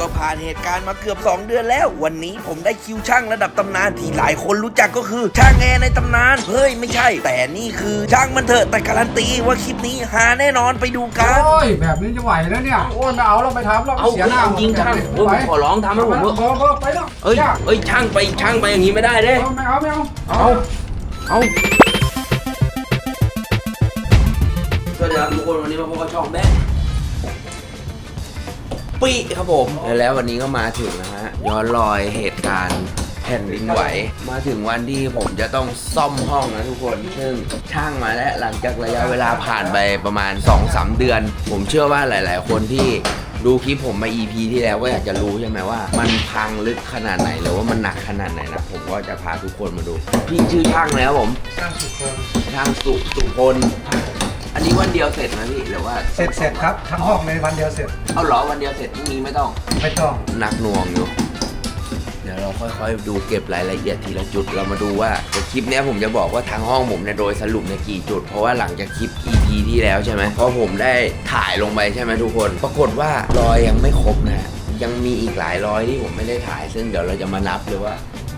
ก็ผ่านเหตุการณ์มาเกือบ 2 เดือนแล้ว วันนี้ผมได้คิวช่างระดับตำนานที่หลายคนรู้จักก็คือ ช่างแอร์ในตำนาน เฮ้ยไม่ใช่ แต่นี่คือช่างมันเถอะแต่การันตีว่าคลิปนี้หาแน่นอนไปดูกัน โอ้ยแบบนี้จะไหวแล้วเนี่ยโอ้ยไม่เอาเราไปทำเราเอาเสียหน้าจริงช่างเออผมขอร้องทำให้ผมเถอะเบอร์เบอร์ไปแล้วเอ้ยจ้าเอ้ยช่างไปช่างไปอย่างนี้ไม่ได้เด้เอาไม่เอาไม่เอาเอาเอาสวัสดีครับทุกคนวันนี้มาพบกับช่องแบ๊ะ ปีครับผม แล้ววันนี้ก็มาถึงนะฮะย้อนรอยเหตุการณ์แผ่นดินไหว มาถึงวันที่ผมจะต้องซ่อมห้องนะทุกคน ซึ่งช่างมาแล้วหลังจากระยะเวลาผ่านไปประมาณ 2-3 เดือน ผมเชื่อว่าหลาย ๆ คนที่ดูคลิปผมมา EP ที่แล้วก็อยากจะรู้ใช่ไหมว่า มันพังลึกขนาดไหนหรือว่ามันหนักขนาดไหนนะผมก็จะพาทุกคนมาดู พี่ชื่อช่างแล้วผม ช่างสุขคนช่างสุสุพล อันนี้วันเดียวเสร็จไหมพี่หรือว่าเสร็จเสร็จครับทั้งห้องในวันเดียวเสร็จเอาเหรอวันเดียวเสร็จพรุ่งนี้ไม่ต้องไม่ต้องหนักหน่วงอยู่ เดี๋ยวเราค่อยๆดูเก็บรายละเอียดทีละจุดเรามาดูว่าเดี๋ยวคลิปเนี้ยผมจะบอกว่าทางห้องผมเนี่ยโดยสรุปในยกี่จุด เพราะว่าหลังจากคลิป EP ที่แล้วใช่ไหมเพราะผมได้ถ่ายลงไปใช่ไหมทุกคน ปรากฏว่ารอยยังไม่ครบนะฮะยังมีอีกหลายรอยที่ผมไม่ได้ถ่ายซึ่งเดี๋ยวเราจะมานับเลยว่า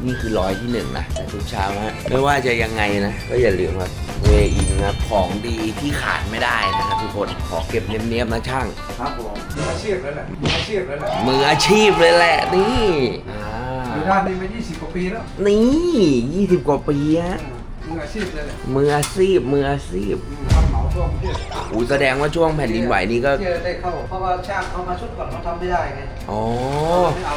นี่คือรอยที่หนึ่งนะแต่ทุกเช้าฮะไม่ว่าจะยังไงนะ ก็อย่าลืมครับเวอินนะครับ ของดีที่ขาดไม่ได้นะครับทุกคนขอเก็บเนียบๆนะช่าง ครับผมมืออาชีพแล้วแหละมืออาชีพแล้วแหละมืออาชีพเลยแหละนี่อ่าอยู่ด้านนี้มา 20 กว่าปีแล้วนี่ยี่สิบกว่าปีฮะมืออาชีพเลยแหละมืออาชีพมืออาชีพทำเหมาทั่วประเทศอูแสดงว่าช่วงแผ่นดินไหวนี่ก็ที่ได้เข้า เพราะว่าช่างเอามาชุดก่อนเขาทำไม่ได้ไงอ๋อ ไม่เอา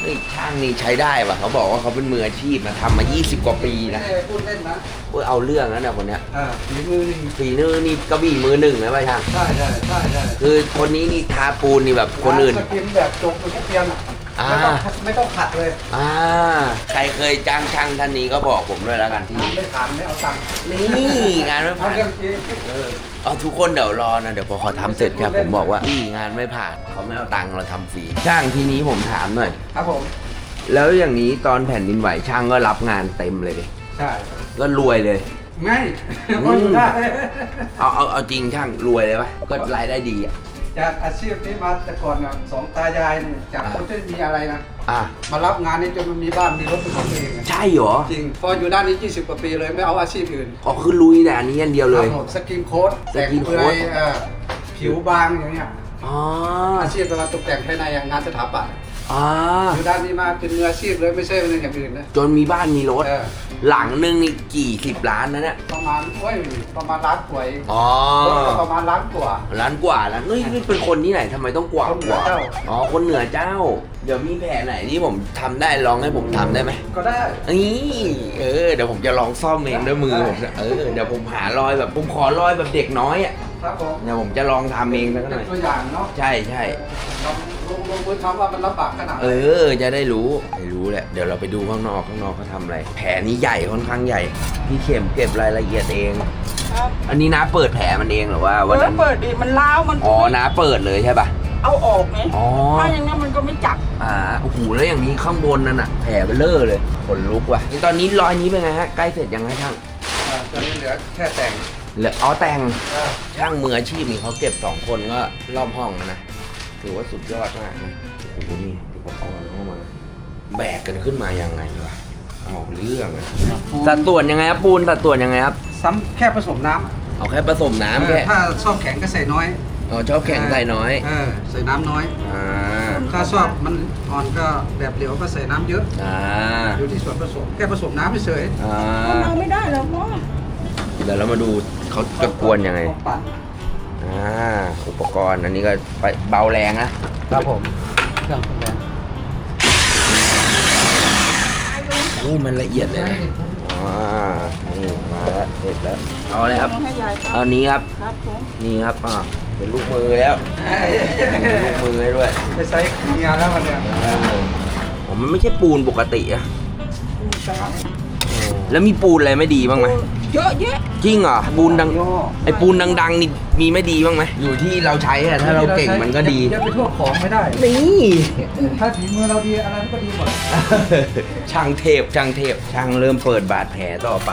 เฮ้ยช่างนี่ใช้ได้ป่ะเขาบอกว่าเขาเป็นมืออาชีพนะทำมา 20 กว่าปีไม่นะได้พูดเล่นนะเว้ยเอาเรื่องแล้วนะคนเนี้ยอ่าฝีมือนี่ฝีมือนี่กระบี่มือหนึ่งนะป่ะช่างใช่ใช่ใช่ใช่คือคนนี้นี่ทาปูนนี่แบบคนอื่นสกินแบบจบเป็นทุกเตียนอะอ่า ไม่ต้องไม่ต้องขัดเลยอ่าใครเคยจ้างช่างท่านนี้ก็บอกผมด้วยแล้วกันที่ ไม่ผ่านไม่เอาตังค์นี่งานไม่ผ่านทำเรื่องจริงเออ เอาทุกคนเดี๋ยวรอนะ เดี๋ยวพอเขาทำเสร็จครับผมบอกว่าพี่งานไม่ผ่านเขาไม่เอาตังค์เราทำฟรีช่างทีนี้ผมถามหน่อย ครับผม แล้วอย่างนี้ตอนแผ่นดินไหวช่างก็รับงานเต็มเลยดิใช่ก็รวยเลย ไม่ก็อยู่ได้เอาเอาเอาจริงช่างรวยเลยปะก็รายได้ดีอะจากอาชีพนี้มาแต่ก่อนเนี่ยสองตายายเนี่ยจากคนที่มีอะไรนะ อะมารับงานนี้จนมันมีบ้านมีรถเป็นของตัวเองอะใช่เหรอจริง พออยู่ด้านนี้ 20 กว่าปีเลยไม่เอาอาชีพอื่นอ๋อคือลุยแต่อันนี้อันเดียวเลย ทำหมดสกินโค้ดสกินโค้ดแต่งเปลือยเอ่อผิวบางอย่างเงี้ยอ๋ออาชีพเวลาตกแต่งภายในอย่างงานสถาปัตย์ อ่าอยู่ด้านนี้มาเป็นมืออาชีพเลยไม่ใช่เป็นอย่างอื่นนะจนมีบ้านมีรถ เออหลังนึงนี่กี่สิบล้านนะเนี่ยประมาณโอ้ยประมาณล้านกว่าเองอ๋อรถก็ประมาณล้านกว่า ล้านกว่าแล้วเฮ้ยนี่เป็นคนที่ไหนทำไมต้องกว่าคนเหนืกอว่าเจ้า อ๋อคนเหนือเจ้า เดี๋ยวมีแผลไหนที่ผมทำได้ลองให้ผมทำได้ไหมก็ได้ นี่เออเดี๋ยวผมจะลองซ่อมเองด้วยมือผมนะเออเดี๋ยวผมหารอยแบบผมขอรอยแบบเด็กน้อยอะครับผมเดี๋ยวผมจะลองทำเองสักหเป็น่นอย ตัวอย่างเนาะใช่ใช่ลอง ลงลงมือทำว่ามันลำบากขนาดไหนเออ จะได้รู้ได้รู้แหละ เดี๋ยวเราไปดูข้างนอกข้างนอกเขาทำอะไร แผลนี้ใหญ่ค่อนข้างใหญ่ พี่เข็มเก็บรายละเอียดเอง ครับอันนี้น้าเปิดแผลมันเองหรือว่าเอวันอนั้น เปิดดิมันล้าวมันอ๋อน้าเปิดเลยใช่ป่ะ เอาออกไงอ๋อ ถ้าอย่างนั้นมันก็ไม่จับอ่า โอ้โห แล้วอย่างนี้ข้างบนนั่นน่ะ แผลเบลเลอร์เลย ขนลุกว่ะ ตอนนี้รอยนี้เป็นไงฮะ ใกล้เสร็จยังไงช่างอ่าตอนนี้เหลือแค่แต่งเหลืออ๋อแต่ง อ่าช่างมืออาชีพนี่เขาเก็บสองคนก็รอบห้องแล้วนะ ถือว่าสุดยอดมากนะโอ้โหนี่อุปกรณ์เข้ามา แบกกันขึ้นมายังไงวะเอาเรื่องอะสัดส่วนยังไงครับปูนสัดส่วนยังไงครับ ซ้ำแค่ผสมน้ำเอาแค่ผสมน้ำแค่ถ้าชอบแข็งก็ใส่น้อยอ๋อชอบแข็งใส่น้อยเออใส่น้ำน้อย อ่าถ้าชอบมันอ่อนก็แบบเหลวก็ใส่น้ำเยอะอ่าอยู่ที่ส่วนผสมแค่ผสมน้ำเฉยอ่าเอาไม่ได้แล้วพ่อเดี๋ยวเรามาดูเขาจะกวนยังไง ของปั่น อ่าอุปกรณ์อันนี้ก็ไปเบาแรงนะครับผมเครื่องแรงโอ้มันละเอียดเลยนะอ่านี่มาแล้วเสร็จแล้วเอาเลยครับ ให้ยายครับเอานี้ครับครับผมนี่ครับอ่าเป็นลูกมือแล้วเป็นลูกมือให้ด้วยไปใช้งานแล้วมันเนี่ยเออผมมันไม่ใช่ปูนปกติอะปูนสามแล้วมีปูนอะไรไม่ดีบ้างไหม เยอะแยะจริงเหรอปูนดังย่อไอ้ปูนดังๆนี่มีไม่ดีบ้างไหมอยู่ที่เราใช้อะถ้าเราเก่งมันก็ดีอย่าไปทั่วของไม่ได้นี่ถ้าฝีมือเราดีอะไรมันก็ดีหมดช่างเทพช่างเทพช่างเริ่มเปิดบาดแผลต่อไป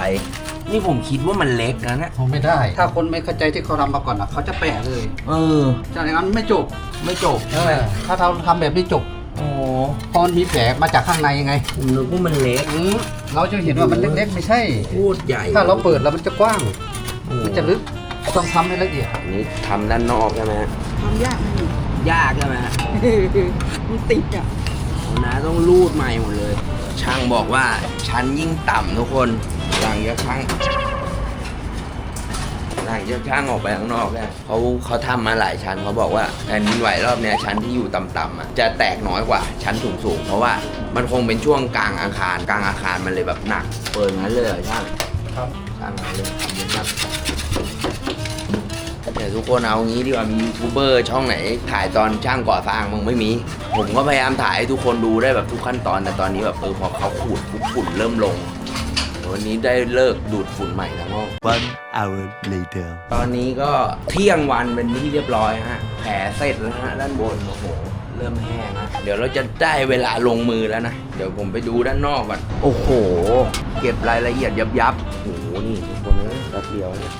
นี่ผมคิดว่ามันเล็กนะเนี่ยผมไม่ได้ ถ้าคนไม่เข้าใจที่เขาทำมาก่อนอะเขาจะแปะเลย เออจากนั้นไม่จบไม่จบถ้าเราทำแบบนี้จบ โอ้พอมันมีแผลมาจากข้างในไงผมนึกว่ามันเล็กอืมเราจะเห็นว่ามันเล็กๆไม่ใช่ พูดใหญ่ถ้าเราเปิดแล้วมันจะกว้างโอ้มันจะลึก ต้องทำให้ละเอียด อันนี้ทำด้านนอกใช่ไหมฮะทำยากนะนี่ยากใช่ไหมฮะมันติดอะนะต้องรูดใหม่หมดเลย ช่างบอกว่าชั้นยิ่งต่ำทุกคนหลังจากช่าง หลังจากช่างออกไปข้างนอกเนี่ยเขาเขาทำมาหลายชั้นเขาบอกว่าแผ่นดินไหวรอบเนี้ยชั้นที่อยู่ต่ำๆอะจะแตกน้อยกว่าชั้นสูงๆเพราะว่ามันคงเป็นช่วงกลางอาคารกลางอาคารมันเลยแบบหนัก เปิดงั้นเลยเหรอช่างครับช่างเอาเลยทำเยอะมากแต่ทุกคนเอางี้ดีกว่ามียูทูบเบอร์ช่องไหนถ่ายตอนช่างก่อสร้างมึงไม่มี ผมก็พยายามถ่ายให้ทุกคนดูได้แบบทุกขั้นตอนแต่ตอนนี้แบบเออพอเขาขูดปุ๊บฝุ่นเริ่มลง วันนี้ได้เลิกดูดฝุ่นใหม่ทั้งห้อง One hour later. ตอนนี้ก็เที่ยงวันเป็นที่เรียบร้อยฮะ แผลเสร็จแล้วฮะด้านบนโอ้โห เริ่มแห้งนะเดี๋ยวเราจะได้เวลาลงมือแล้วนะ เดี๋ยวผมไปดูด้านนอกก่อน โอ้โห เก็บรายละเอียดยับยับๆโอ้โห นี่ทุกคนเอ้ยแป๊บเดียวเนี่ย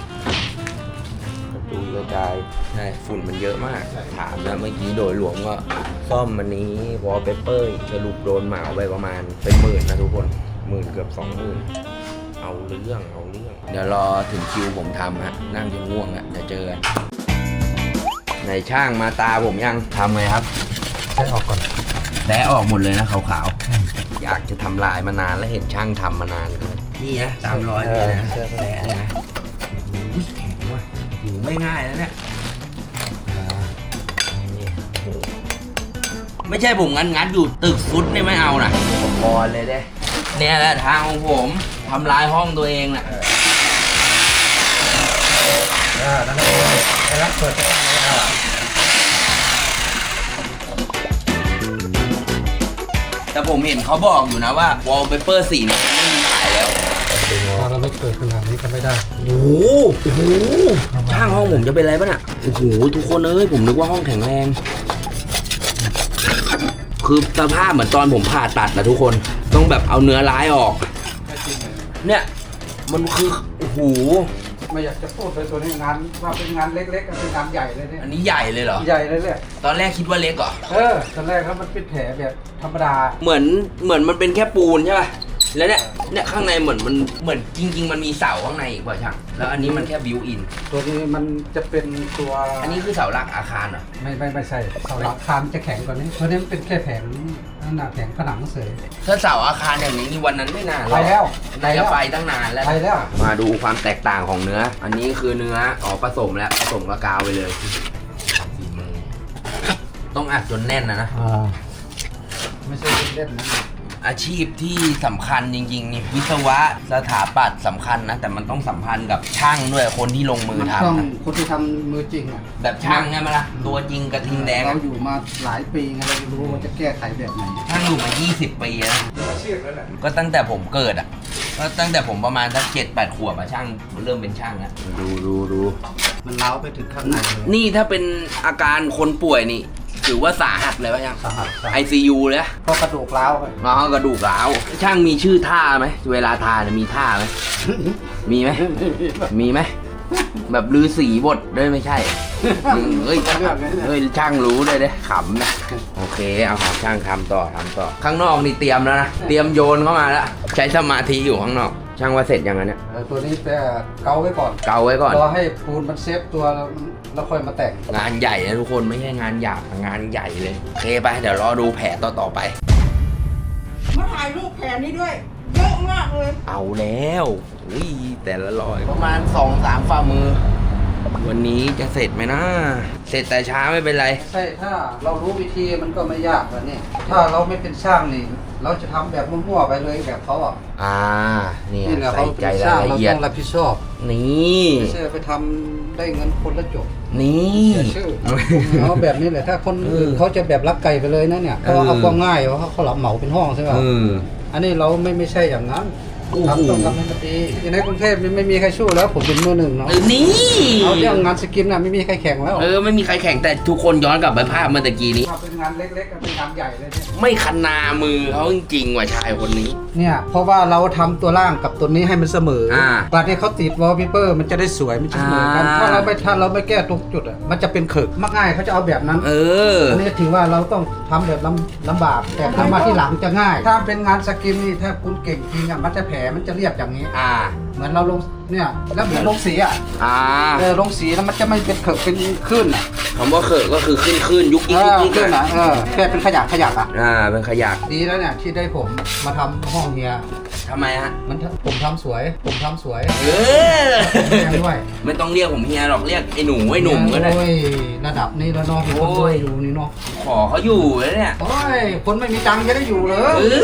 กระดูกระจายใช่ฝุ่นมันเยอะมาก ถามแล้วเมื่อกี้โดยรวมก็ซ่อมมันนี้วอลเปเปอร์สรุปโดนเหมาไปประมาณเป็นหมื่นนะทุกคนหมื่นเกือบสองหมื่น เอาเรื่องเอาเรื่อง เดี๋ยวรอถึงคิวผมทำฮะนั่งจะง่วงอะเดี๋ยวเจอกันในช่างมาตาผมยังทำไงครับใช้ออกก่อนแล้ออกหมดเลยนะขาวๆ อยากจะทำลายมานานแล้วเห็นช่างทำมานานเลยนี่นะตามรอยนี่นะแล้นะอุ้ยแข็งว่ะหูไม่ง่ายแล้วเนี่ยนี่โอ้โหไม่ใช่ผมงัดงัดๆอยู่ตึกฟุตนี่ไม่เอานะพอเลยเด้เนี่ยแหละทางของผม ทำลายห้องตัวเองน่ะอ่านั่นเองไอ้รักเปิดอ่าแต่ผมเห็นเขาบอกอยู่นะว่าวอลเปเปอร์สีเนี่ยไม่มีขายแล้วถ้าเราไม่เปิดขนาดนี้ก็ไม่ได้ โอ้โหโอ้โหช่างห้องผมจะเป็นไรปะน่ะโอ้โหทุกคนเอ้ยผมนึกว่าห้องแข็งแรง คือสภาพเหมือนตอนผมผ่าตัดนะทุกคนต้องแบบเอาเนื้อร้ายออก เนี่ย มันคือโอ้โหไม่อยากจะพูดเลยตัวนี้งานว่าเป็นงานเล็กๆเป็นงานใหญ่เลยเนี่ยอันนี้ใหญ่เลยเหรอ ใหญ่เลยเนี่ยตอนแรกคิดว่าเล็กเหรอ เออตอนแรกแล้วมันเป็นแผลแบบธรรมดา เหมือนเหมือนมันเป็นแค่ปูนใช่ป่ะ แล้วเนี่ยเนี่ยข้างในเหมือนมันเหมือนจริง ๆ มันมีเสาข้างในอีกป่ะช่างแล้วอันนี้มันแค่บิวอิน ตัวนี้มันจะเป็นตัวอันนี้คือเสาหลักอาคารเหรอไม่ไม่ไม่ใช่เสาหลักคานจะแข็งกว่านี้ตัวนี้มันเป็นแค่แผงนั่นน่ะแผงผนังเฉยถ้าเสาอาคารอย่างนี้นี่วันนั้นไม่นานหรไปอกแล้วน่าจะไปตั้งนานแล้ว ไปแล้ว มาดูความแตกต่างของเนื้อ อันนี้คือเนื้อ อ๋อผสมแล้วผสมกับกาวไปเลยฝีมือต้องอัดจนแน่นนะนะ อ่า ไม่ใช่เล่นๆนะ อาชีพที่สำคัญจริงๆนี่วิศวะสถาปัตย์สำคัญนะ แต่มันต้องสัมพันธ์กับช่างด้วยคนที่ลงมือมันทำต้องนะคนที่ทำมือจริงอะแบบช่างใช่ไหมล่ะตัวจริงกระทิงแดงเราอะอยู่มาหลายปีไงเรารู้ว่าจะแก้ไขแบบไหนช่างอยู่มา 20 ปีนะอาชีพแล้วแหละก็ตั้งแต่ผมเกิดอะก็ตั้งแต่ผมประมาณสักเจ็ดแปดขวบอะช่างเริ่มเป็นช่างแล้วดูดูดูมันเล้าวไปถึงข้างในเลยนี่ถ้าเป็นอาการคนป่วยนี่ ถือว่าสาหัสเลยป่ะช่างสาหัสสาไอหัสซียูเลยอะเพราะกระดูกร้าวไปอ๋อกระดูกร้าวช่างมีชื่อท่าไหมเวลาทาเนี่ยมีท่าไหมมีไหมมีไหมแบบลือสีบทด้วยไม่ใช่อืมเฮ้ยเฮ้ยช่างรู้เลยเด้ขำนะโอเคเอาครับช่างทำต่อทำต่อ ข้างนอกนี่เตรียมแล้วนะเตรียมโยนเข้ามาแล้วใช้สมาธิอยู่ข้างนอก ช่างว่าเสร็จยังไงเนี่ยเออตัวนี้แต่เกาไว้ก่อนเกาไว้ก่อน รอให้ปูนมันเซฟตัวแล้วแล้วค่อยมาแต่งงานใหญ่นะทุกคนไม่ใช่งานหยาบงานใหญ่เลยโอเคไปเดี๋ยวรอดูแผลต่อต่อๆไป มาถ่ายรูปแผนนี้ด้วย เยอะมากเลย เอาแล้วอุ้ยแต่ละรอยประมาณสองสามฝ่ามือ วันนี้จะเสร็จไหมนะ เสร็จแต่ช้าไม่เป็นไร ใช่ถ้าเรารู้วิธีมันก็ไม่ยากแบบนี้ถ้าเราไม่เป็นช่างนี่ เราจะทำแบบมั่วๆไปเลยแบบเขาอะอ่านี่นี่แหละใส่เขาใจเป็นราช่างยเราละเอียดต้องรับผิดชอบนี่ ไม่ใช่ไปทำได้เงินคนละจบนี่ เสียชื่อเอาแบบนี้แหละถ้าคนอื่นเออเขาจะแบบรักไก่ไปเลยนะเนี่ยเขาเออ เอาความง่ายเพราะเขาหลับเหมาเป็นห้องใช่ป่ะเออ อันนี้เราไม่ไม่ใช่อย่างนั้นโอ้โห ทำต้องทำให้มันดีอย่างในกรุงเทพนี่ไม่มีใครสู้แล้ว ผมเป็นมือหนึ่งเนาะเออนี่ เอาเรื่องงานสกินน่ะไม่มีใครแข่งแล้ว เออ ไม่มีใครแข่งแต่ทุกคนย้อนกลับไปภาพเมื่อตะกี้นี้ภาพ เป็นงานเล็กๆกับเป็นงานใหญ่เลยเนี่ย ไม่คันนามือเขาจริงๆว่ะชายคนนี้ เนี่ย เพราะว่าเราทำตัวล่างกับตัวนี้ให้มันเสมออาการที่เขาติดวอลเปเปอร์ มันจะได้สวย มันจะเสมอกัน อ่า ถ้าเราไม่ถ้าเราไม่แก้ตรงจุดอะ มันจะเป็นเขิกมักง่ายเขาจะเอาแบบนั้น เออ อันนี้ถือว่าเราต้องทำแบบลำลำบาก แต่ทำมาที่หลังจะง่าย ถ้าเป็นงานสกินนี่ถ้าคุณเก่งจริงอะ มันจะแผลมันจะเรียบอย่างนี้ อ่า เหมือนเราลงเนี่ยแล้วเหมือนลงสีอะอ่าเออลงสีแล้วมันจะไม่เป็นเขิกเป็นขึ้นอะคำว่าเขอะก็คือขึ้นขึ้นยุกเอยิกยุอกยิกขึ้นอะอะเออแค่เป็นขยักขยักอะอ่าเป็นขยักดีแล้วเนี่ยที่ได้ผมมาทำห้องเฮีย ทำไมฮะ มันผมทำสวย ผมทำสวยเออแพงด้วยไม่ต้องเรียกผมเฮียหรอกเรียกไอ้หนูไอ้หนุ่มก็ได้ โอ้ยระดับนี้แล้วเนาะมีคนโอ้ช่วยยอยู่นี่เนาะขอเขาอยู่แล้วเนี่ย โอ้ยคนไม่มีตังค์จะได้อยู่เหรอ เอ้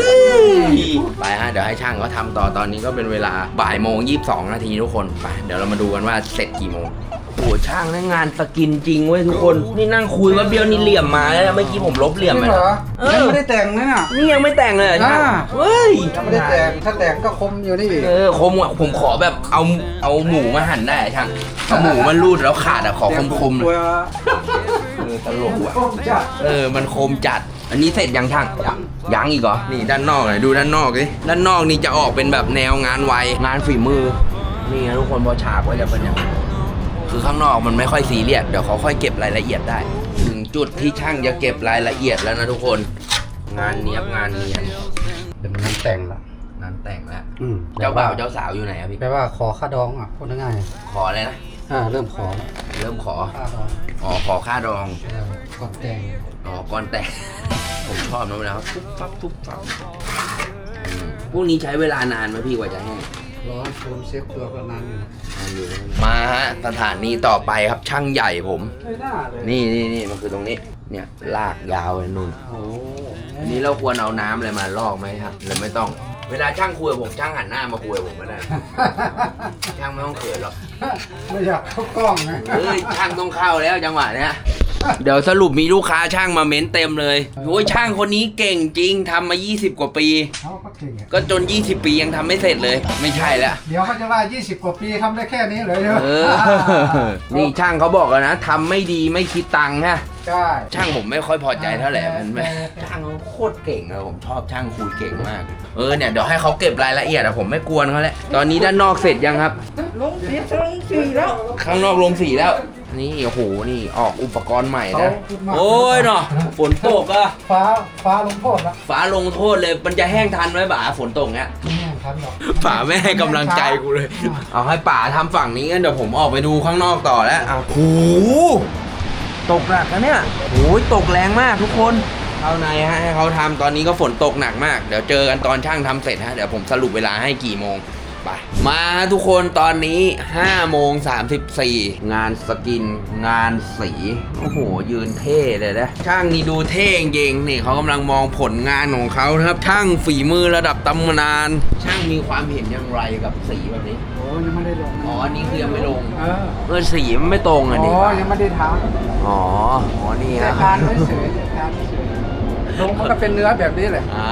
ยไปฮะ เดี๋ยวให้ช่างเขาทำต่อตอนนี้ก็เป็นเวลาบ่ายโมงยี่สิบสองนาทีทุกคน ไป เดี๋ยวเรามาดูกันว่าเสร็จกี่โมง โอ้โหช่างนั่งงานสกินจริงเว้ยทุกคน นี่นั่งคุยว่าเบี้ยวนี่เหลี่ยมมาแล้วนะเมื่อกี้ผมลบเหลี่ยมจไปริงเหรอเออยังไม่ได้แต่งนะเนี่ยนี่ยังไม่แต่งเลยเหรอช่างอ่า เฮ้ยยังไม่ได้แต่ง ถ้าแต่งก็คมอยู่นี่ เออคมอะผมขอแบบเอาเอาหมูมาหั่นได้อะช่างเอาหมูมันรูดแล้วขาดอะขอคมคมๆเลยเออตลกว่ะคมจัดเออ มันคมจัด อันนี้เสร็จยังช่างยังยังอีกเหรอ นี่ด้านนอกหน่อยดูด้านนอกดิ ด้านนอกนี่จะออกเป็นแบบแนวงานไว งานฝีมือ นี่นะทุกคนพอฉากก็จะเป็นอย่างนี้ คือข้างนอกมันไม่ค่อยซีเรียสเดี๋ยวเขาค่อยเก็บรายละเอียดได้ ถึงจุดที่ช่างจะเก็บรายละเอียดแล้วนะทุกคน งานเนียบงานเนียนเป็นงานแต่งละงานแต่งแล้วอืมเจ้าบ่าวเจ้าสาวอยู่ไหนอะพี่แปลว่าขอค่าดองอะพูดง่ายขอเลยนะๆอ่าเริ่มขอแล้วเริ่มขอค่าดองอ๋อขอค่าดองเออก่อนแต่งอ๋อก้อนแต่ง ผมชอบนะเวลาเขาทุบฟับทุบฟับอืมพวกนี้ใช้เวลานานไหมพี่กว่าจะแห้ง ร้อนฟูมเซฟตัวก็นานอยู่นะมาฮะสถานีต่อไปครับช่างใหญ่ผม ใช่หน้าเลยนี่นี่นี่มันคือตรงนี้ เนี่ยลากยาวเลยนุ่น โอ้อันนี้เราควรเอาน้ำอะไรมาลอกไหมครับหรือไม่ต้อง เวลาช่างคุยกับผมช่างหันหน้ามาคุยกับผมก็ได้ ช่างไม่ต้องเขินหรอกไม่อยากเข้ากล้องนะเฮ้ยช่างต้องเข้าแล้วจังหวะเนี้ย เดี๋ยวสรุปมีลูกค้าช่างมาเม้นเต็มเลยโอ้ยช่างคนนี้เก่งจริงทำมา 20 กว่าปี เขาก็เก่งอะก็จน 20 ปียังทำไม่เสร็จเลย ไม่ใช่แล้วเดี๋ยวเขาจะว่า 20 กว่าปีทำได้แค่นี้เลยใช่ไหมเออ นี่ช่างเขาบอกแล้วนะทำไม่ดีไม่คิดตังค์ฮะ ใช่ช่างผมไม่ค่อยพอใจเท่าไหร่มันไม่แต่ช่างเขาโคตรเก่งเลยผมชอบช่างคุยเก่งมาก เออเนี่ยเดี๋ยวให้เขาเก็บรายละเอียดอะผมไม่กวนเขาแล้วตอนนี้ด้านนอกเสร็จยังครับ ลงสีลงสีแล้ว ข้างนอกลงสีแล้ว นี่โอ้โหนี่ออกอุปกรณ์ใหม่นะเขาพูดมากโอ้ยเนาะฝนตกอะฟ้าฟ้าลงโทษละฟ้าลงโทษเลยมันจะแห้งทันไหมบ่าฝนตกเนี้ยไม่แน่ทันหรอกป่าไม่ให้กำลังใจกูเลย เอาให้ป่าทำฝั่งนี้กันเดี๋ยวผมออกไปดูข้างนอกต่อแล้วอ้าวโหตกหนักนะเนี่ยโอ้ยตกแรงมากทุกคนเข้าในฮะให้เขาทำตอนนี้ก็ฝนตกหนักมาก เดี๋ยวเจอกันตอนช่างทำเสร็จฮะเดี๋ยวผมสรุปเวลาให้กี่โมง ไป มาฮะทุกคนตอนนี้5โมง34 งานสกิน งานสี โอ้โห ยืนเท่เลยนะช่างนี่ดูเท่จริงๆนี่เขากำลังมองผลงานของเขานะครับ ช่างฝีมือระดับตำนาน ช่างมีความเห็นอย่างไรกับสีแบบนี้ โอ้ยังไม่ได้ลงอ๋ออันนี้คือยังไม่ลง เออเออสีมันไม่ตรงอะอ๋ดิอยังไม่ได้ทอ๋ออ๋อนี่ำแต่ฮะทานไม่เฉยแต่ทานไม่เฉยลงมันก็เป็นเนื้อแบบนี้แหละอ่า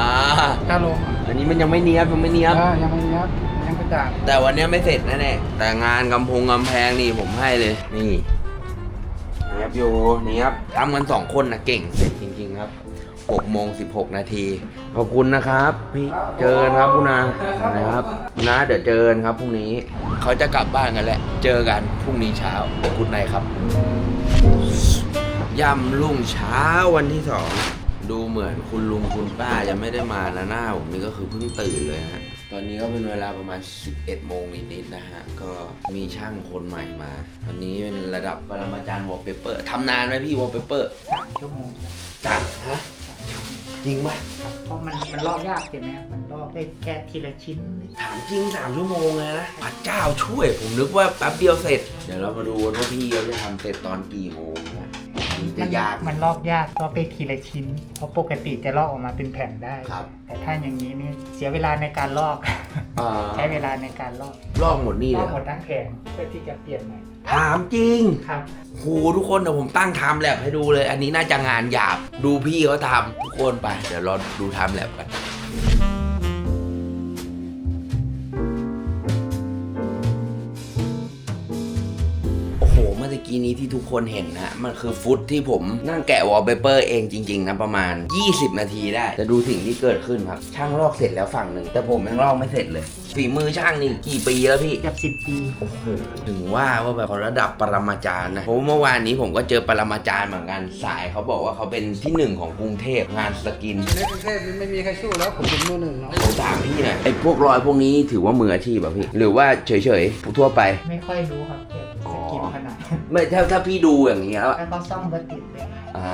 ถ้าลงอะอันนี้มันยังไม่เนี้ยบยังไม่เนี้ยบ เออยังไม่เนื้อยัง กระจ่าง แต่วันเนี้ยไม่เสร็จแน่ๆแต่งานกำพงกำแพงนี่ผมให้เลยนี่เนียบอยู่เนียบทำกันสองคนนะเก่งเสร็จจริง ๆ ครับ6โมง16 นาที ขอบคุณนะครับ พี่เจอกันครับคุณนานะครับนาเดี๋ยวเจอกันครับพรุ่งนี้เขาจะกลับบ้านกันแหละ เจอกันพรุ่งนี้เช้าขอบคุณนายครับยำรุ่งเช้าวันที่สองดูเหมือนคุณลุงคุณป้าจะไม่ได้มานะหน้าผมนี่ก็คือเพิ่งตื่นเลยฮะ ตอนนี้ก็เป็นเวลาประมาณ 11 โมงนิดๆนะฮะ ก็มีช่างคนใหม่มา วันนี้เป็นระดับปรมาจารย์วอลเปเปอร์ทำนานไหมพี่วอลเปเปอร์ชั่วโมงจัดฮะจริงไหมเพราะมันมันลอกยากใช่ไหมมันลอกได้แค่ทีละชิ้น ถามจริงสามชั่วโมงเลยนะพระเจ้าช่วยผมนึกว่าแป๊บเดียวเสร็จ เดี๋ยวเรามาดูกันว่าพี่เขาจะทำเสร็จตอนกี่โมงนะ นี่จะยาก มันลอกยากลอกได้ทีละชิ้น เพราะปกติจะลอกออกมาเป็นแผ่นได้ ครับ แต่ถ้าอย่างนี้นี่เสียเวลาในการลอก อ่าใช้เวลาในการลอกลอกหมดนี่ลเลอกยหมดทั้งแผงเพื่อที่จะเปลี่ยนใหม่ถามจริง ครับ โหทุกคนเดี๋ยวผมตั้งไทม์แลบให้ดูเลย อันนี้น่าจะงานหยาบ ดูพี่เขาทำทุกคนไป เดี๋ยวเราดูไทม์แลบกัน กี้กี้นี้ที่ทุกคนเห็นนะมันคือฟุตที่ผมนั่งแกะวอลเปเปอร์เองจริงๆนะประมาณ 20 นาทีได้ จะดูสิ่งที่เกิดขึ้นครับ ช่างลอกเสร็จแล้วฝั่งหนึ่ง แต่ผมยังลอกไม่เสร็จเลย ฝีมือช่างนี่กี่ปีแล้วพี่เกือบสิบปีถึงว่าว่าแบบเขาระดับปรมาจารย์นะเพราะว่าเมื่อวานนี้ผมก็เจอปรมาจารย์เหมือนกันสายเขาบอกว่าเขาเป็นที่หนึ่งของกรุงเทพงานสกิน ในกรุงเทพนี่ไม่มีใครสู้แล้วผมเป็นมือหนึ่งเนาะผมถามพี่หน่อยไอ้พวกรอยพวกนี้ถือว่ามืออาชีพป่ะพี่ หรือว่าเฉยๆทั่วไป ไม่ค่อยรู้ครับเกี่ยวกับ ไม่ถ้าถ้าพี่ดูอย่างนี้แล้วอะแล้วก็ซ่อมเบอร์ติดเลยอ่า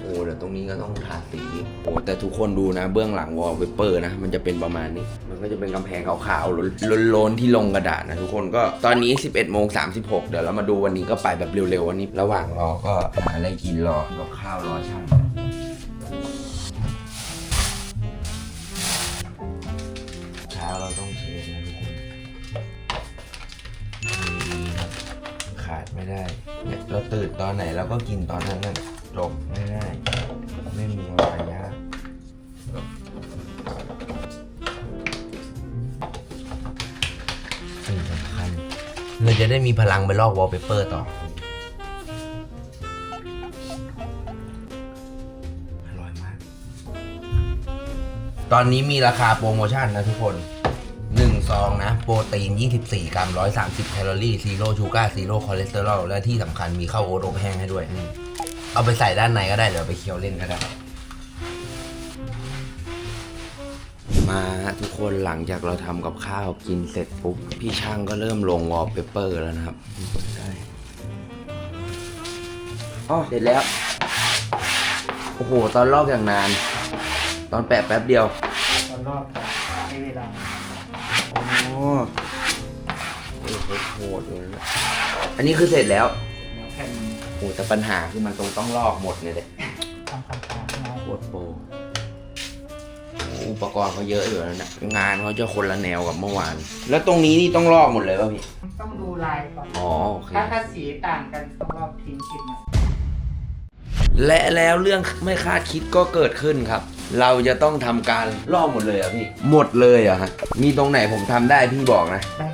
โอ้เดี๋ยวตรงนี้ก็ต้องทาสีโอ้แต่ทุกคนดูนะ เบื้องหลังวอลเปเปอร์นะ มันจะเป็นประมาณนี้ มันก็จะเป็นกำแพงขาวๆโล้นๆที่ลงกระดาษนะทุกคนก็ตอนนี้ 11โมง36 เดี๋ยวเรามาดูวันนี้ก็ไปแบบเร็วๆวันนี้ ระหว่างรอก็หาอะไรกินรอกับข้าวรอช่าง ได้เนี่ยเราตื่นตอนไหนเราก็กินตอนนั้นน่ะจบไม่ได้ไม่มีเวลายากสิ่งสำคัญเราจะได้มีพลังไปลอกวอลเปเปอร์ต่ออร่อยมากตอนนี้มีราคาโปรโมชั่นนะทุกคน ซองนะ โปรตีน 24 กรัม 130 แคลอรี่ซีโร่ชูการ์ซีโร่คอเลสเตอรอลและที่สำคัญมีข้าวโอ๊ตอบแห้งให้ด้วย เอาไปใส่ด้านในก็ได้เดี๋ยวไปเคี้ยวเล่นก็ได้ มาฮะทุกคนหลังจากเราทำกับข้าวกินเสร็จปุ๊บ พี่ช่างก็เริ่มลงวอลเปเปอร์แล้วนะครับได้อ๋อเสร็จแล้ว โอ้โห ตอนลอกอย่างนาน ตอนแปะแป๊บเดียว ตอนรอบใช้เวลา โอ้โห โหดเลยนะอันนี้คือเสร็จแล้วแล้วแผ่นโอ้แต่ปัญหาคือมันตรงต้องลอกหมดเนี่ยเลยทำความสะอาดเนาะโคตรโปรโอ้อุปกรณ์เขาเยอะอยู่แล้วนะงานเขาจะคนละแนวกับเมื่อวาน แล้วตรงนี้นี่ต้องลอกหมดเลยป่ะพี่ ต้องดูลายก่อน อ๋อโอเค ถ้าถ้าสีต่างกันต้องรอบทิ้งกินนะและแล้วเรื่องไม่คาดคิดก็เกิดขึ้นครับ เราจะต้องทำการลอกหมดเลยเหรอะพี่ หมดเลยเหรอะฮะ มีตรงไหนผมทำได้พี่บอกนะ ได้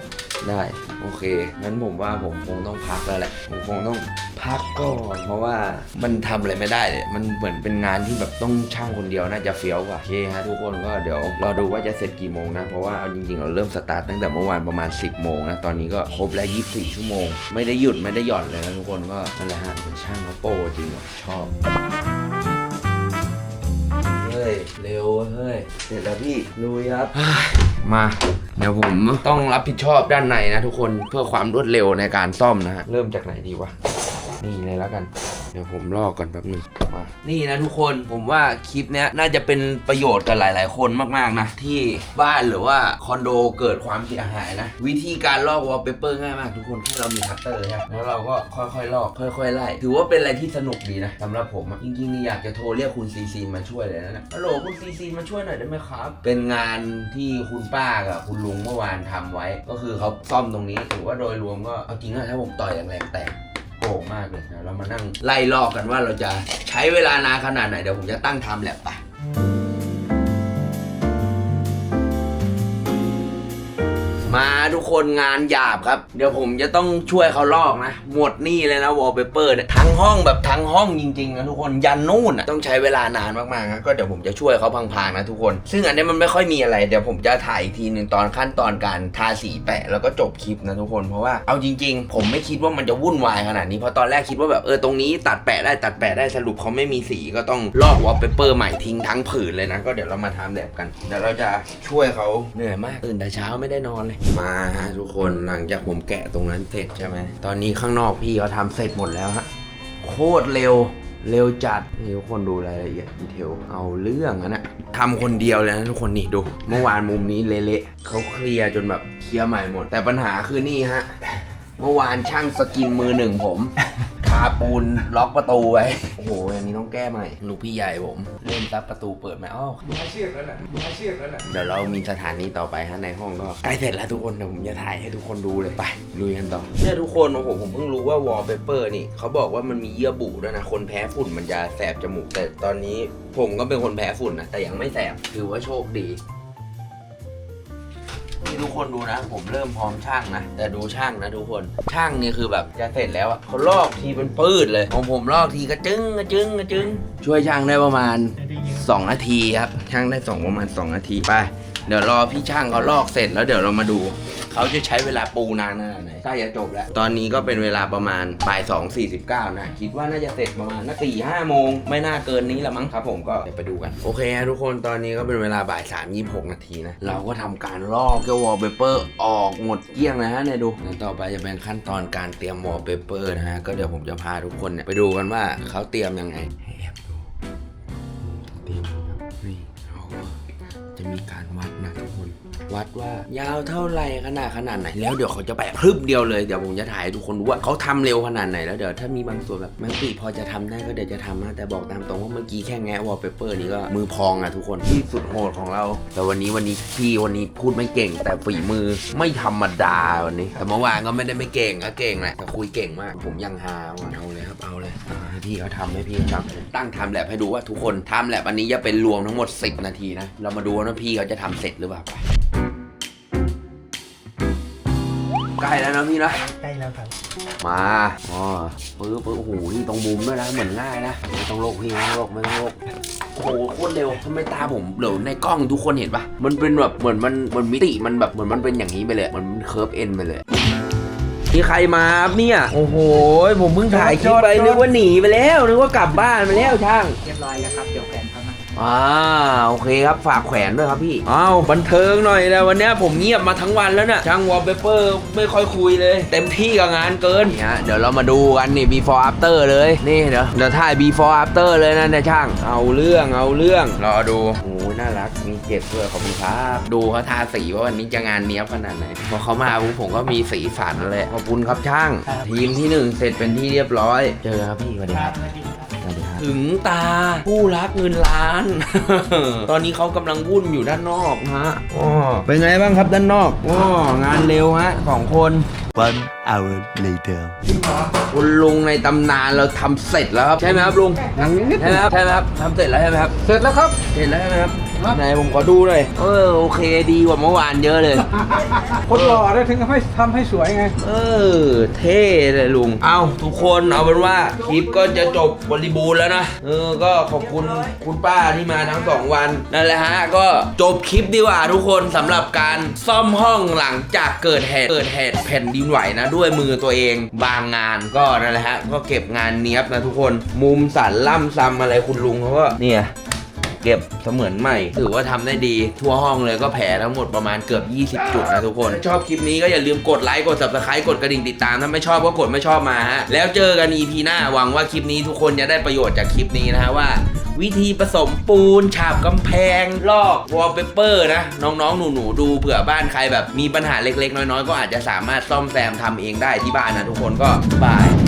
ได้โอเค งั้นผมว่าผมคงต้องพักแล้วแหละ ผมคงต้องพักก่อนเพราะว่ามันทำอะไรไม่ได้เลยมันเหมือนเป็นงานที่แบบต้องช่างคนเดียวน่าจะเฟี้ยวกว่าโอเคฮะทุกคนก็เดี๋ยวรอดูว่าจะเสร็จกี่โมงนะ เพราะว่าเอาจริงๆ เราเริ่มสตาร์ทตั้งแต่เมื่อวานประมาณ 10 โมงนะ ตอนนี้ก็ครบแล้ว 24 ชั่วโมง ไม่ได้หยุดไม่ได้หย่อนเลยนะทุกคนก็นั่นแหละฮะเป็นช่างเขาโปรจริงว่ะชอบ ฮ้ย เร็วเฮ้ย เสร็จแล้วพี่ลุยครับ มา เดี๋ยวผมต้องรับผิดชอบด้านในนะทุกคนเพื่อความรวดเร็วในการซ่อมนะฮะ เริ่มจากไหนดีวะ นี่เลยแล้วกันเดี๋ยวผมลอกก่อนแป๊บหนึงมานี่นะทุกคนผมว่าคลิปเนี้ยน่าจะเป็นประโยชน์กับหลาย ๆ คนมากๆนะ ที่บ้านหรือว่าคอนโดเกิดความเสียหายนะ วิธีการลอกวอลเปเปอร์ง่ายมากทุกคนแค่เรามีคัตเตอร์ใช่ไหมแล้วเราก็ค่อยๆลอกค่อยๆไล่ถือว่าเป็นอะไรที่สนุกดีนะสำหรับผมอะจริงๆนี่อยากจะโทรเรียกคุณซีซีมาช่วยเลยนะเนี่ยฮัลโหลคุณซีซีมาช่วยหน่อยได้ไหมครับ เป็นงานที่คุณป้ากับคุณลุงเมื่อวานทำไว้ ก็คือเขาซ่อมตรงนี้ถือว่าโดยรวมก็เอาจริงนะถ้าผมต่อยแรงๆแตก โกงมากเลยนะเรามานั่งไล่ลอกกันว่าเราจะใช้เวลานานขนาดไหนเดี๋ยวผมจะตั้งไทม์แลปไปมาทุกคนงานหยาบครับ เดี๋ยวผมจะต้องช่วยเขาลอกนะ หมดหนี่เลยนะวอลเปเปอร์เนี่ยทั้งห้องแบบทั้งห้องจริงๆนะทุกคนยันนู่นอะต้องใช้เวลานานมากๆนะก็เดี๋ยวผมจะช่วยเขาพังๆนะทุกคน ซึ่งอันนี้มันไม่ค่อยมีอะไรเดี๋ยวผมจะถ่ายอีกทีหนึ่งตอนขั้นตอนการทาสีแปะแล้วก็จบคลิปนะทุกคนเพราะว่าเอาจริง ๆ ผมไม่คิดว่ามันจะวุ่นวายขนาดนี้เพราะตอนแรกคิดว่าแบบเออตรงนี้ตัดแปะได้ตัดแปะได้สรุปเขาไม่มีสีก็ต้องลอกวอลเปเปอร์ใหม่ทิ้งทั้งผืนเลยนะก็เดี๋ยวเรามาทำแบบกันเดี๋ยวเราจะช่วยเขาเหนื่อยมากตื่นแต่เช้าไม่ได้นอนเลยมาฮะทุกคนหลังจากผมแกะตรงนั้นเสร็จใช่ไหมตอนนี้ข้างนอกพี่เขาทำเสร็จหมดแล้วฮะโคตรเร็วเร็วจัดนี่ทุกคนดูรายละเอียดดีเทลเอาเรื่องนะทำคนเดียวเลยนะทุกคนนี่ดู เมื่อวานมุมนี้เละๆเขาเคลียร์จนแบบเคลียร์ใหม่หมด แต่ปัญหาคือนี่ฮะ เมื่อวานช่างสกินมือหนึ่งผม คาปูนล็อกประตูไว้ โอ้โหอันนี้ต้องแก้ใหม่ลูกพี่ใหญ่ผม เล่นซับประตูเปิดไหมอ้าวมืออาชีพแล้วแหละมืออาชีพแล้วแหละเดี๋ยวเรามีสถานีต่อไปฮะในห้องก็ใกล้เสร็จแล้วทุกคนเดี๋ยวผมจะถ่ายให้ทุกคนดูเลยไปลุยกันต่อเนี่ยทุกคนโอ้โหผมเพิ่งรู้ว่าวอลเปเปอร์นี่เขาบอกว่ามันมีเยื่อบุด้วยนะคนแพ้ฝุ่นมันจะแสบจมูกแต่ตอนนี้ผมก็เป็นคนแพ้ฝุ่นนะแต่ยังไม่แสบถือว่าโชคดี นี่ทุกคนดูนะ ผมเริ่มพร้อมช่างนะ แต่ดูช่างนะทุกคน ช่างนี่คือแบบจะเสร็จแล้วอะเขาลอกทีเป็นปืดเลย ของผมลอกทีกระจึงกระจึงกระจึงช่วยช่างได้ประมาณได้เยอะ2นาทีครับ ช่างได้สองประมาณ 2 นาทีไป เดี๋ยวรอพี่ช่างเขาลอกเสร็จแล้วเดี๋ยวเรามาดู เขาจะใช้เวลาปูนานขนาดไหนใกล้จะจบแล้ว ตอนนี้ก็เป็นเวลาประมาณบ่ายสองสี่สิบเก้านะ คิดว่าน่าจะเสร็จประมาณนักสี่ห้าโมง ไม่น่าเกินนี้ละมั้งครับผมก็เดี๋ยวไปดูกัน โอเคฮะทุกคนตอนนี้ก็เป็นเวลาบ่ายสามยี่หกนาทีนะ เราก็ทำการลอกแกวอลเปเปอร์ออกหมดเกลี้ยงนะฮะเนี่ยดูแล้วต่อไปจะเป็นขั้นตอนการเตรียมวอลเปเปอร์นะฮะก็เดี๋ยวผมจะพาทุกคนเนี่ยไปดูกันว่าเขาเตรียมยังไงให้แอบดูเตรียมครับนี่เขาก็จะ มีการวัดนะทุกคน วัดว่ายาวเท่าไหร่ขนาดขนาดไหน แล้วเดี๋ยวเขาจะแปะพรึบเดียวเลยเดี๋ยวผมจะถ่ายให้ทุกคนดูว่าเขาทำเร็วขนาดไหนแล้วเดี๋ยวถ้ามีบางส่วนแบบมันติพอจะทำได้ก็เดี๋ยวจะทำนะแต่บอกตามตรงว่าเมื่อกี้แค่แงะวอลเปเปอร์นี้ก็มือพองอะทุกคนที่สุดโหดของเรา แต่วันนี้วันนี้พี่วันนี้พูดไม่เก่ง แต่ฝีมือไม่ธรรมดาวันนี้ แต่เมื่อวานก็ไม่ได้ไม่เก่งก็เก่งแหละแต่คุยเก่งมาก ผมยังฮาว่ะเอาเลยครับเอาเลยเอา ให้พี่เขาทำให้พี่เขาทำผมตั้งไทม์แลบให้ดูว่าทุกคนไทม์แลบอันนี้จะเป็นรวมทั้งหมด 10 นาทีนะ เรามาดูว่าพี่เขาจะทำเสร็จหรือเปล่าไปใกล้แล้วนะพี่นะใกล้แล้วครับ มาอ๋อปื้อปื้อโอ้โหนี่ตรงมุมด้วยนะ เหมือนง่ายนะ ไม่ต้องโลกพี่ไม่ต้องโลกไม่ต้องโลกโอ้โหโคตรเร็วทำไมตาผมเดี๋ยวในกล้องทุกคนเห็นปะมันเป็นแบบเหมือนมันมันมิติมันแบบเหมือนมันเป็นอย่างนี้ไปเลยเหมือนมันเคิร์ฟเอ็นไปเลย มีใครมาครับเนี่ย โอ้โห ผมเพิ่งถ่ายคลิปไปนึกว่าหนีไปแล้วนึกว่ากลับบ้านไปแล้วช่าง เรียบร้อยแล้วครับเดี๋ยวแขวนเข้ามา อ่าโอเคครับฝากแขวนด้วยครับพี่อ้าวบันเทิงหน่อยนะวันเนี้ยผมเงียบมาทั้งวันแล้วน่ะช่างวอลเปเปอร์ไม่ค่อยคุยเลย เต็มที่กับงานเกินเนี่ยเดี๋ยวเรามาดูกันนี่ before after เลยนี่เดี๋ยวเดี๋ยวถ่าย before after เลยนะเนี่ยช่าง เอาเรื่องเอาเรื่องรอดูโอ้ย น่ารักมีเก็บด้วยขอบคุณครับดูเขาทาสีว่าวันนี้จะงานเนี้ยบขนาดไหนพอเขามาปุ๊บผมก็มีสีสันเลยขอบคุณครับช่างทีมที่หนึ่งเสร็จเป็นที่เรียบร้อย เจอครับพี่สวัสดีครับ ถึงตาผู้รักเงินล้าน ตอนนี้เขากำลังวุ่นอยู่ด้านนอกฮะอ๋อเป็นไงบ้างครับด้านนอกอ๋องานเร็วฮะสองคน One hour later. คุณลุงในตำนานเราทำเสร็จแล้วครับ ใช่ไหมครับลุงอย่างนี้นิดใช่ไหมครับใช่ไหมครับทำเสร็จแล้วใช่ไหมครับ เสร็จแล้วครับ เสร็จแล้วใช่ไหมครับครับ ไหนผมขอดูหน่อยเออโอเคดีกว่าเมื่อวานเยอะเลย คนหล่อได้ถึงทำให้ทำให้สวยไง เออ เท่เลยลุง เอาทุกคนเอาเป็นว่าคลิปก็จะจบบริบูรณ์แล้วนะ เออ ก็ขอบคุณคุณป้าที่มาทั้งสองวัน นั่นแหละฮะ ก็จบคลิปดีกว่าทุกคนสำหรับการซ่อมห้องหลังจากเกิดเหตุเกิดเหตุแผ่นดินไหวนะ ด้วยมือตัวเองบางงานก็นั่นแหละฮะ ก็เก็บงานเนี้ยบนะทุกคน มุมสันล่ำซำอะไรคุณลุงเขาก็เนี่ย เก็บเสมือนใหม่ ถือว่าทำได้ดีทั่วห้องเลยก็แผลทั้งหมดประมาณเกือบ 20 จุดนะทุกคนถ้าชอบคลิปนี้ก็อย่าลืมกดไลค์กด subscribe กดกระดิ่งติดตาม ถ้าไม่ชอบก็กดไม่ชอบมาฮะแล้วเจอกัน EP หน้าหวังว่าคลิปนี้ทุกคนจะได้ประโยชน์จากคลิปนี้นะฮะว่า วิธีผสมปูน ฉาบกำแพง ลอกวอลเปเปอร์นะ น้องๆ หนูๆ ดูเผื่อบ้านใครแบบมีปัญหาเล็กๆ น้อยๆ ก็อาจจะสามารถซ่อมแซมทำเองได้ที่บ้านนะทุกคนก็บาย